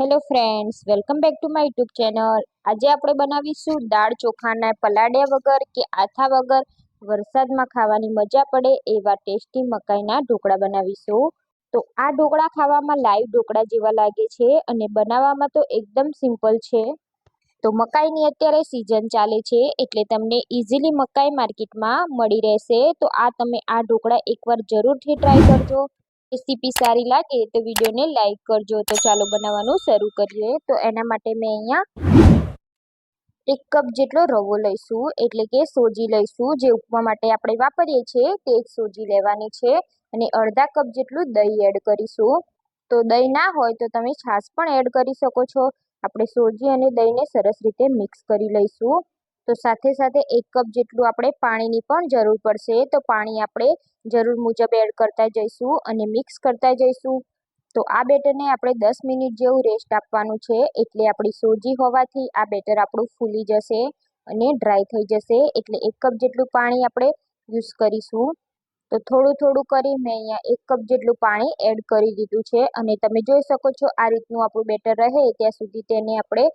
Hello friends welcome back to my YouTube channel આજે આપણે બનાવીશું દાળ ચોખાના પલાળ્યા વગર કે આથા વગર. વરસાદમાં ખાવાની મજા પડે એવા ટેસ્ટી મકાઈના ઢોકળા બનાવીશું. તો આ ઢોકળા ખાવામાં લાઈવ ઢોકળા જેવા લાગે છે અને બનાવવામાં તો એકદમ સિમ્પલ છે. તો મકાઈની અત્યારે સિઝન ચાલે છે એટલે તમને ઇઝીલી મકાઈ માર્કેટમાં મળી રહેશે. તો આ તમે આ ઢોકળા એકવાર જરૂરથી ટ્રાય કરજો. રેસીપી સારી લાગે તો વિડીયોને લાઈક કરજો. તો ચાલો બનાવવાનું શરૂ કરીએ. તો એના માટે મેં અહીંયા એક કપ જેટલો રવો લઈશું, એટલે કે સોજી લઈશું. જે ઉપમા માટે આપણે વાપરીએ છીએ તે જ સોજી લેવાની છે. અને અડધા કપ જેટલું દહીં એડ કરીશું. તો દહીં ના હોય તો તમે છાશ પણ એડ કરી શકો છો. આપણે સોજી અને દહીંને સરસ રીતે મિક્સ કરી લઈશું. તો સાથે સાથે એક કપ જેટલું આપણે પાણીની પણ જરૂર પડશે. તો પાણી આપણે જરૂર મુજબ એડ કરતા જઈશું અને મિક્સ કરતા જઈશું. તો આ બેટરને આપણે દસ મિનિટ જેવું રેસ્ટ આપવાનું છે. એટલે આપણી સોજી હોવાથી આ બેટર આપણું ફૂલી જશે અને ડ્રાય થઈ જશે. એટલે એક કપ જેટલું પાણી આપણે યુઝ કરીશું. તો થોડું થોડું કરી મેં અહીંયા એક કપ જેટલું પાણી એડ કરી દીધું છે. અને તમે જોઈ શકો છો આ રીતનું આપણું બેટર રહે. ત્યાં સુધી તેને આપણે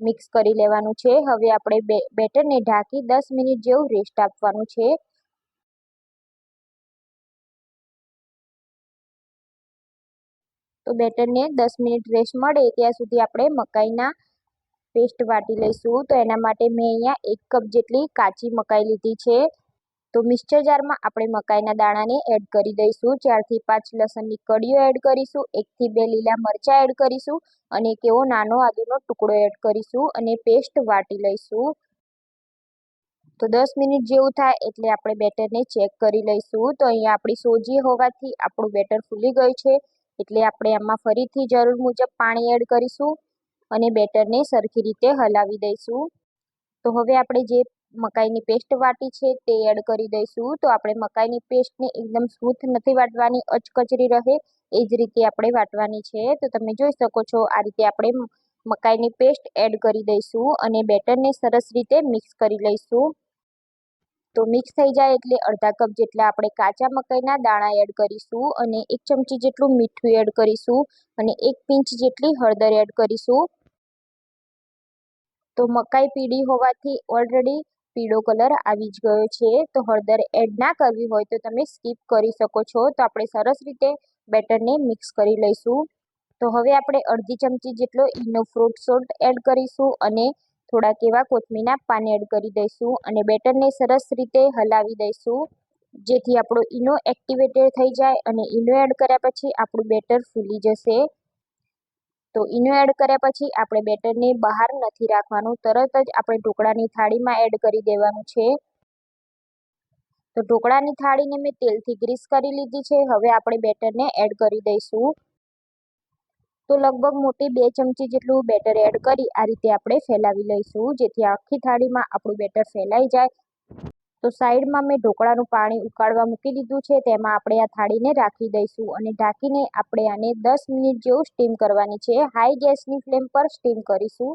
મિક્સ કરી લેવાનું છે. હવે આપણે બેટરને ઢાંકી દસ મિનિટ જેવું રેસ્ટ આપવાનું છે. તો બેટરને દસ મિનિટ રેસ્ટ મળે ત્યાં સુધી આપણે મકાઈના પેસ્ટ વાટી લઈશું. તો એના માટે મેં અહીંયા એક કપ જેટલી કાચી મકાઈ લીધી છે. તો મિક્સર જારમાં આપણે મકાઈના દાણાને એડ કરી દઈશું. ચારથી પાંચ લસણની કડીઓ એડ કરીશું. એકથી બે લીલા મરચાં એડ કરીશું અને એક એવો નાનો આદુનો ટુકડો એડ કરીશું અને પેસ્ટ વાટી લઈશું. તો દસ મિનિટ જેવું થાય એટલે આપણે બેટરને ચેક કરી લઈશું. તો અહીંયા આપણી સોજી હોવાથી આપણું બેટર ફૂલી ગયું છે એટલે આપણે આમાં ફરીથી જરૂર મુજબ પાણી એડ કરીશું અને બેટરને સરખી રીતે હલાવી દઈશું. તો હવે આપણે જે મકાઈની પેસ્ટ વાટી છે તે એડ કરી દઈશું. તો આપણે મકાઈની પેસ્ટને એકદમ સ્મૂથ નથી વાટવાની, અચકચરી રહે, એ જ રીતે આપણે વાટવાની છે. તો તમે જોઈ શકો છો, આ રીતે આપણે મકાઈની પેસ્ટ એડ કરી દઈશું અને બેટરને સરસ રીતે મિક્સ કરી લઈશું. તો મિક્સ થઈ જાય એટલે અડધા કપ જેટલા આપણે કાચા મકાઈના દાણા એડ કરીશું અને એક ચમચી જેટલું મીઠું એડ કરીશું અને એક પિંચ જેટલી હળદર એડ કરીશું. તો મકાઈ પીળી હોવાથી ઓલરેડી પીળો કલર આવી જ ગયો છે. તો હળદર એડ ના કરવી હોય તો તમે સ્કીપ કરી શકો છો. તો આપણે સરસ રીતે બેટરને મિક્સ કરી લઈશું. તો હવે આપણે અડધી ચમચી જેટલો ઈનો ફ્રૂટ સોલ્ટ એડ કરીશું અને થોડાક એવા કોથમીના પાન એડ કરી દઈશું અને બેટરને સરસ રીતે હલાવી દઈશું. જેથી આપણો ઈનો એક્ટિવેટેડ થઈ જાય અને ઈનો એડ કર્યા પછી આપણું બેટર ફૂલી જશે. તો ઈનો એડ કર્યા પછી આપણે બેટરને બહાર નથી રાખવાનું. તરત જ આપણે ઢોકળાની થાળીમાં એડ કરી દેવાનું છે. તો ઢોકળાની થાળીને મેં તેલથી ગ્રીસ કરી લીધી છે. હવે આપણે બેટરને એડ કરી દઈશું. તો લગભગ મોટી બે ચમચી જેટલું બેટર એડ કરી આ રીતે આપણે ફેલાવી લઈશું. જેથી આખી થાળીમાં આપણું બેટર ફેલાઈ જાય. તો સાઈડમાં મેં ઢોકળાનું પાણી ઉકાળવા મૂકી દીધું છે. તેમાં આપણે આ થાળીને રાખી દઈશું અને ઢાંકીને આપણે આને દસ મિનિટ જેવું સ્ટીમ કરવાની છે. હાઈ ગેસની ફ્લેમ પર સ્ટીમ કરીશું.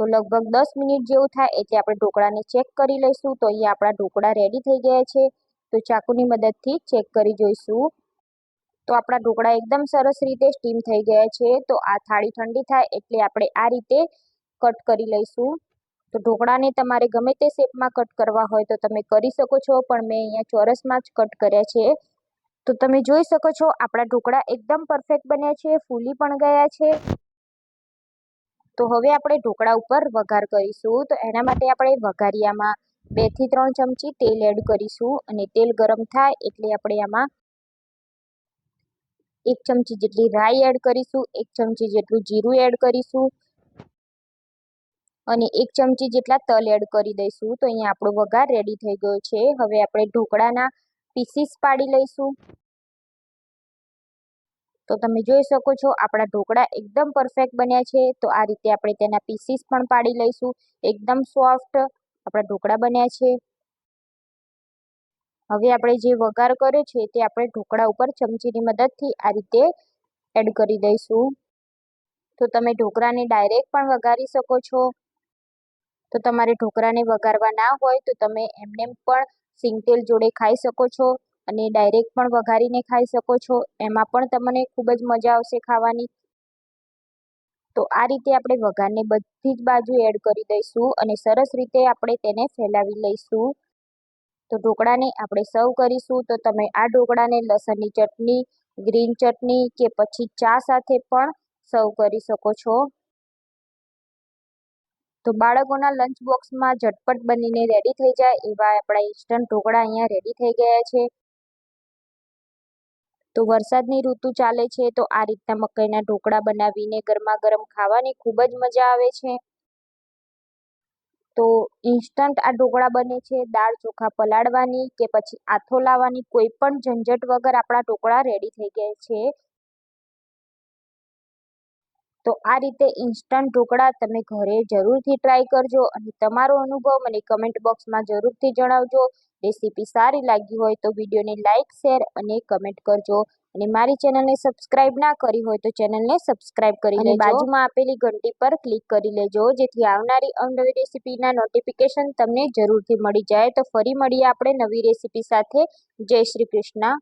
તો લગભગ દસ મિનિટ જેવું થાય એટલે આપણે ઢોકળાને ચેક કરી લઈશું. તો અહીંયા આપણા ઢોકળા રેડી થઈ ગયા છે. તો ચાકુની મદદથી ચેક કરી જોઈશું. તો આપણા ઢોકળા એકદમ સરસ રીતે સ્ટીમ થઈ ગયા છે. તો આ થાળી ઠંડી થાય એટલે આપણે આ રીતે કટ કરી લઈશું. તો ઢોકળાને તમારે ગમે તે શેપમાં કટ કરવા હોય તો તમે કરી શકો છો, પણ મેં અહીંયા ચોરસમાં જ કટ કર્યા છે. તો તમે જોઈ શકો છો, આપણા ઢોકળા એકદમ પરફેક્ટ બન્યા છે, ફૂલી પણ ગયા છે. તો હવે આપણે ઢોકળા ઉપર વઘાર કરીશું. તો એના માટે આપણે વઘારિયામાં બેથી ત્રણ ચમચી તેલ એડ કરીશું અને તેલ ગરમ થાય એટલે આપણે આમાં એક ચમચી જેટલી રાઈ એડ કરીશું, એક ચમચી જેટલું જીરું એડ કરીશું. અને એક ચમચી જેટલા તલ એડ કરી દઈશું તો અહીંયા આપણો વઘાર રેડી થઈ ગયો છે. હવે આપણે ઢોકળાના પીસીસ પાડી લઈશું. તો તમે જોઈ શકો છો આપણા ઢોકળા એકદમ પરફેક્ટ બન્યા છે. તો આ રીતે આપણે તેના પીસીસ પણ પાડી લઈશું. એકદમ સોફ્ટ આપણા ઢોકળા બન્યા છે. હવે આપણે જે વઘાર કર્યો છે તે આપણે ઢોકળા ઉપર ચમચીની મદદથી આ રીતે એડ કરી દઈશું. તો તમે ઢોકળાને ડાયરેક્ટ પણ વઘારી શકો છો. તો તમારે ઢોકળાને વઘારવા ના હોય તો તમે એમને પણ સિંગતેલ જોડે ખાઈ શકો છો અને ડાયરેક્ટ પણ વઘારીને ખાઈ શકો છો. એમાં પણ તમને ખૂબ જ મજા આવશે ખાવાની. તો આ રીતે આપણે વઘારને બધી જ બાજુ એડ કરી દઈશું અને સરસ રીતે આપણે તેને ફેલાવી લઈશું. તો ઢોકળાને આપણે સર્વ કરીશું તો તમે આ ઢોકળાને લસણની ચટણી, ગ્રીન ચટણી કે પછી ચા સાથે પણ સર્વ કરી શકો છો. તો બાળકોના લંચ બોક્સમાં ઝટપટ બનીને રેડી થઈ જાય એવા આપણા ઇન્સ્ટન્ટ ઢોકળા અહીંયા રેડી થઈ ગયા છે. તો વરસાદની ઋતુ ચાલે છે તો આ રીતના મકાઈના ઢોકળા બનાવીને ગરમા ગરમ ખાવાની ખૂબ જ મજા આવે છે. તો ઇન્સ્ટન્ટ આ ઢોકળા બને છે, દાળ ચોખા પલાળવાની કે પછી આથો લાવવાની કોઈ પણ ઝંઝટ વગર આપણા ઢોકળા રેડી થઈ ગયા છે. તો આ રીતે ઇન્સ્ટન્ટ ઢોકળા તમે ઘરે જરૂરથી ટ્રાય કરજો અને તમારો અનુભવ મને કમેન્ટ બોક્સમાં જરૂરથી જણાવજો. રેસીપી સારી લાગી હોય તો વિડીયોને લાઇક શેર અને કમેન્ટ કરજો. અને મારી ચેનલને સબસ્ક્રાઇબ ના કરી હોય તો ચેનલને સબસ્ક્રાઇબ કરી બાજુમાં આપેલી ઘંટી પર ક્લિક કરી લેજો જેથી આવનારી અવનવી રેસીપીના નોટિફિકેશન તમને જરૂરથી મળી જાય. તો ફરી મળીએ આપણે નવી રેસીપી સાથે. જય શ્રી કૃષ્ણ.